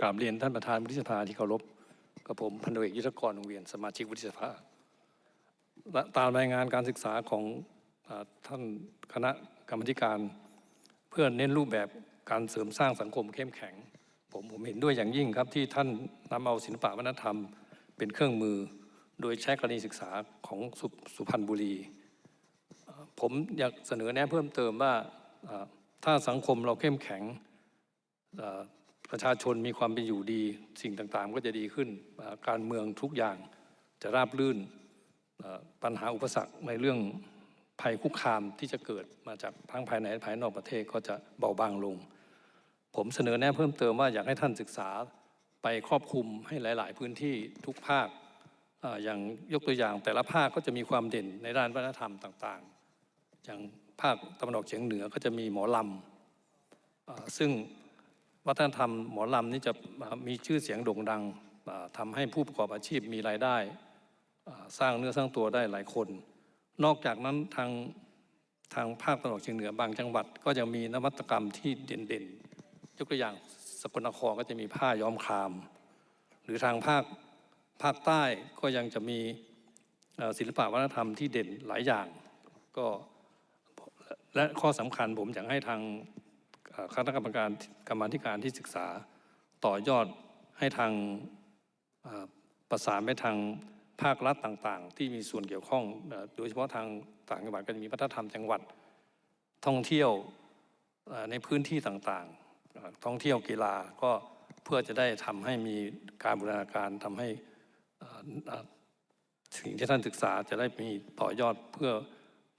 กราบเรียนท่านประธานวุฒิสภาที่เคารพกับผมพันธุเอกยุทธกรวงเวียนสมาชิกวุฒิสภาและตามรายงานการศึกษาของอท่านคณะกรรมธิการ เพื่อเน้นรูปแบบการเสริมสร้างสังคมเข้มแข็ง ผมผมเห็นด้วยอย่างยิ่งครับที่ท่านนำเอาศิลปะวัฒนธรรม เป็นเครื่องมือ โดยใช้กรณีศึกษาของสสุพรรณบุรี ผมอยากเสนอแนะเพิ่มเติมว่าถ้าสังคมเราเข้มแข็ง ประชาชนมีความเป็นอยู่ดี สิ่งต่างๆ ก็จะดีขึ้น การเมืองทุกอย่างจะราบรื่น ปัญหาอุปสรรคในเรื่องภัยคุกคามที่จะเกิดมาจากทั้งภายในและภายนอกประเทศก็จะเบาบางลง ผมเสนอแนะเพิ่มเติมว่าอยากให้ท่านศึกษาไปครอบคลุมให้หลาย ๆ พื้นที่ทุกภาคอย่างยกตัวอย่างแต่ละภาคก็จะมีความเด่นในด้านวัฒนธรรมต่าง ๆ อย่างภาคตะวันออกเฉียงเหนือก็จะมีหมอลำอซึ่ง วัฒนธรรมหมอลำนี่จะมีชื่อเสียงโด่งดังอ่าทำให้ผู้ประกอบอาชีพมีรายได้ สร้างเนื้อสร้างตัวได้หลายคน นอกจากนั้นทางทางภาคตะวันออกเฉียงเหนือบางจังหวัด ก็จะมีนวัตกรรมที่เด่นๆยกตัวอย่างสกลนครก็จะมีผ้าย้อมคราม หรือทางภาคภาคใต้ก็ยังจะมีศิลปะวัฒนธรรมที่เด่นหลายอย่างก็และข้อสำคัญผมอยากให้ทาง คณะกรรมการกรรมธิการที่ศึกษาต่อยอดให้ทางประสานไปทางภาครัฐต่างๆ ที่มีส่วนเกี่ยวข้อง โดยเฉพาะทางต่างจังหวัดก็จะมีวัฒนธรรมจังหวัดท่องเที่ยวในพื้นที่ต่างๆ ท่องเที่ยวกีฬาก็เพื่อจะได้ทำให้มีการบูรณาการทำให้สิ่งที่ท่านศึกษาจะได้มีต่อยอดเพื่อ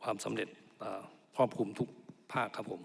ความสำเร็จครอบคลุมทุกภาคครับผม